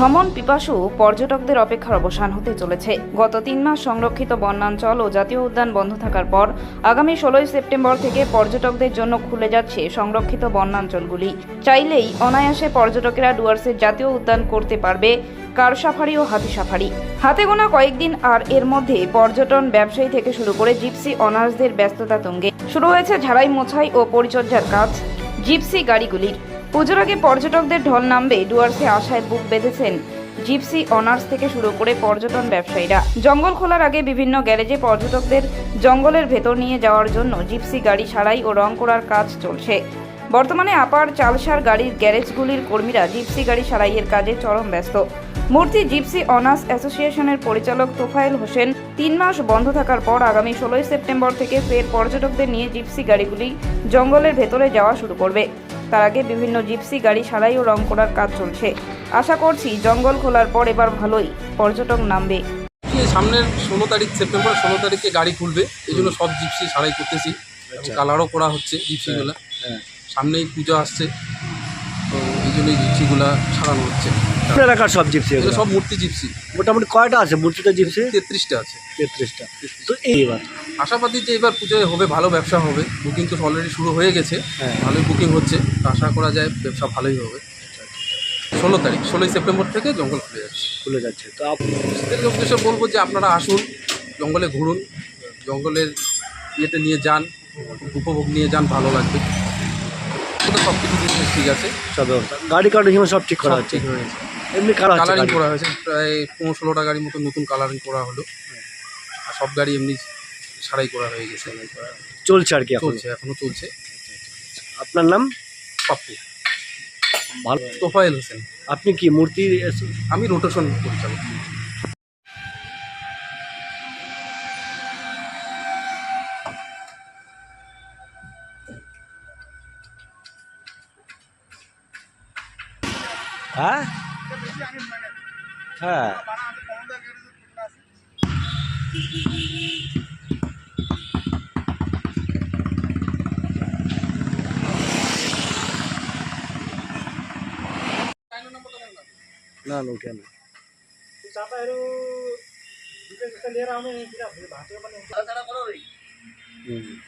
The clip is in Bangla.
ভ্রমণ পিপাসু পর্যটকদের অপেক্ষার অবসান হতে চলেছে। গত তিন মাস সংরক্ষিত বনাঞ্চল ও জাতীয় উদ্যান বন্ধ থাকার পর আগামী ষোলোই সেপ্টেম্বর থেকে পর্যটকদের জন্য খুলে যাচ্ছে সংরক্ষিত বনাঞ্চলগুলি। চাইলেই অনায়াসে পর্যটকেরা ডুয়ার্সের জাতীয় উদ্যান করতে পারবে কার সাফারি ও হাতি সাফারি। হাতে গোনা কয়েকদিন আর এর মধ্যে পর্যটন ব্যবসায়ী থেকে শুরু করে জিপসি অনার্সদের ব্যস্ততা তুঙ্গে। শুরু হয়েছে ঝাড়াই মোছাই ও পরিচর্যার কাজ। জিপসি গাড়িগুলির পুজোর আগে পর্যটকদের ঢল নামবে ডুয়ার্সে আশায় বুক বেঁধেছেন জিপসি অনার্স থেকে শুরু করে পর্যটন ব্যবসায়ীরা। জঙ্গল খোলার আগে বিভিন্ন গ্যারেজে পর্যটকদের জঙ্গলের ভেতর নিয়ে যাওয়ার জন্য জিপসি গাড়ি সারাই ও রং করার কাজ চলছে। বর্তমানে আপার চালসার গাড়ির গ্যারেজগুলির কর্মীরা জিপসি গাড়ি সারাইয়ের কাজে চরম ব্যস্ত। মূর্তি জিপসি অনার্স অ্যাসোসিয়েশনের পরিচালক তোফায়েল হোসেন তিন মাস বন্ধ থাকার পর আগামী ষোলোই সেপ্টেম্বর থেকে ফের পর্যটকদের নিয়ে জিপসি গাড়িগুলি জঙ্গলের ভেতরে যাওয়া শুরু করবে। তার আগে বিভিন্ন জিপসি গাড়ি সারাই ও রং করার কাজ চলছে। আশা করছি জঙ্গল খোলার পর এবার ভালোই পর্যটক নামবে। সামনের ষোলো তারিখ সেপ্টেম্বর ষোলো তারিখে গাড়ি খুলবে। এই জন্য সব জিপসি সারাই করতেছি। আচ্ছা। কালারও করা হচ্ছে জিপসিগুলো। হ্যাঁ। সামনেই পুজো আসছে। তো এই জন্য জিপসিগুলো সারানো হচ্ছে। এলাকার সব জিপসি সব মূর্তি জিপসি। মোটামুটি কয়টা আছে? মূর্তিটা জিপসি তেত্রিশটা আছে। তেত্রিশটা। তো এইবার। আশাবাদী যে এবার পুজোয় হবে ভালো ব্যবসা হবে। বুকিং তো অলরেডি শুরু হয়ে গেছে। হ্যাঁ। ভালোই বুকিং হচ্ছে। আশা করা যায় ব্যবসা ভালোই হবে। ষোলো তারিখ ষোলোই সেপ্টেম্বর থেকে জঙ্গল খুলে যাচ্ছে। খুলে যাচ্ছে। তো আপ- এদের উদ্দেশ্যে বলব যে আপনারা আসুন জঙ্গলে ঘুরুন জঙ্গলের ইয়েতে নিয়ে যান উপভোগ নিয়ে যান ভালো লাগবে। সব কিছু জিনিস ঠিক আছে। সব ব্যবস্থা গাড়ি কার্ডের সব ঠিক করা হচ্ছে। ঠিক হয়ে এমনি কালার কালারিং করা হয়েছে প্রায় পনেরো ষোলোটা গাড়ির মতো নতুন কালারিং করা হলো। আর সব গাড়ি এমনি সারাই করা হয়ে গেছে। চলছে আর কি এখন? চলছে এখনও চলছে। আপনার নাম? পাপ্পু। ভালো। তোফায়েল হোসেন। আপনি কি মূর্তি আমি রোটেশন পরিচালক। হ্যাঁ? হ্যাঁ। ना नो क्या ना सापाहरू लिएर आउने किन भाँचो पनि हुन्छ